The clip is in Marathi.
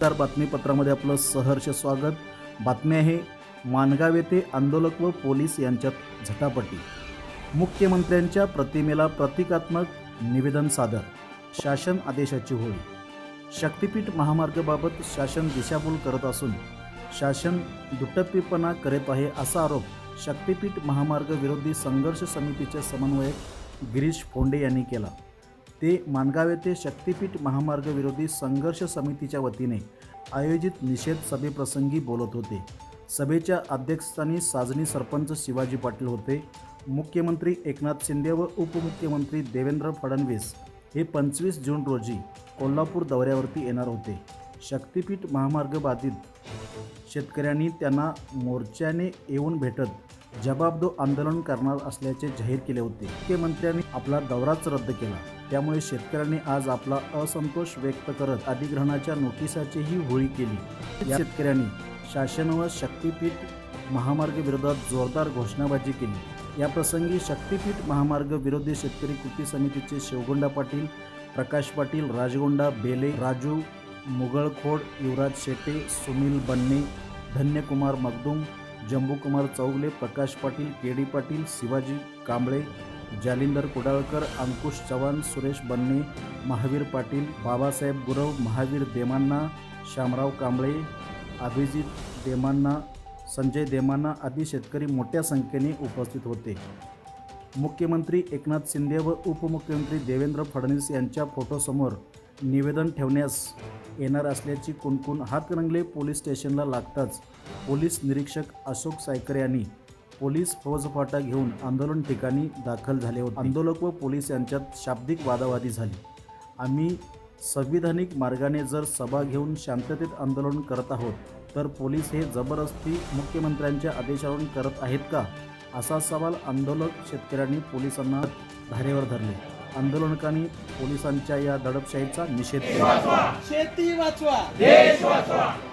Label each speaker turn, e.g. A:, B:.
A: नमस्कार बातमीपत्रामध्ये आपलं सहर्ष स्वागत. बातमी आहे मानगाव येथे आंदोलक व पोलीस यांच्यात झटापटी. मुख्यमंत्र्यांच्या प्रतिमेला प्रतिकात्मक निवेदन सादर शासन आदेशाची होळी. शक्तिपीठ महामार्गाबाबत शासन दिशाभूल करत असून शासन दुटप्पीपणा करीत आहे असा आरोप शक्तिपीठ महामार्ग विरोधी संघर्ष समितीचे समन्वयक गिरीश फोंडे यांनी केला. ते मानगाव येथे शक्तिपीठ महामार्ग विरोधी संघर्ष समितीच्या वतीने आयोजित निषेध सभेप्रसंगी बोलत होते. सभेच्या अध्यक्षस्थानी साजनी सरपंच शिवाजी पाटील होते. मुख्यमंत्री एकनाथ शिंदे व उपमुख्यमंत्री देवेंद्र फडणवीस हे पंचवीस जून रोजी कोल्हापूर दौऱ्यावरती येणार होते. शक्तिपीठ महामार्ग बाधित शेतकऱ्यांनी त्यांना मोर्चाने येऊन भेटत जबाबदो आंदोलन करणार असल्याचे जाहीर केले होते. मुख्यमंत्र्यांनी आपला दौराच रद्द केला. त्यामुळे शेतकऱ्यांनी आज आपला असंतोष व्यक्त करत अधिग्रहणाच्या नोटिसाचीही होळी केली. या शेतकऱ्यांनी शासन व शक्तिपीठ महामार्ग विरोधात जोरदार घोषणाबाजी केली. या प्रसंगी शक्तिपीठ महामार्ग विरोधी शेतकरी कृती समितीचे शिवगोंडा पाटील प्रकाश पाटील राजगोंडा बेले राजू मुगळखोड युवराज शेटे सुनील बन्ने धन्यकुमार मगदुम जंबूकुमार चौगले प्रकाश पाटील के डी पाटील शिवाजी कांबळे जालिंदर कुडाळकर अंकुश चव्हाण सुरेश बन्ने महावीर पाटील बाबासाहेब गुरव महावीर देमांना श्यामराव कांबळे अभिजित देमांना संजय देमांना आदी शेतकरी मोठ्या संख्येने उपस्थित होते. मुख्यमंत्री एकनाथ शिंदे व उपमुख्यमंत्री देवेंद्र फडणवीस यांच्या फोटोसमोर निवेदन ठेवण्यास येणार असल्याची कुणकुण हातरंगले पोलीस स्टेशनला लागताच पोलीस निरीक्षक अशोक सायकर यांनी पोलीस फौजफाटा घेऊन आंदोलन ठिकाणी दाखल झाले होते. आंदोलक व पोलीस यांच्यात शाब्दिक वादावादी झाली. आम्ही संविधानिक मार्गाने जर सभा घेऊन शांततेत आंदोलन करत आहोत तर पोलीस हे जबरदस्ती मुख्यमंत्र्यांच्या आदेशावरून करत आहेत का? असा सवाल आंदोलक शेतकऱ्यांनी पोलिसांना धारेवर धरले. आंदोलकांनी पोलिसांच्या या दडपशाहीचा निषेध केला.
B: शेती वाचवा. देश वाचवा.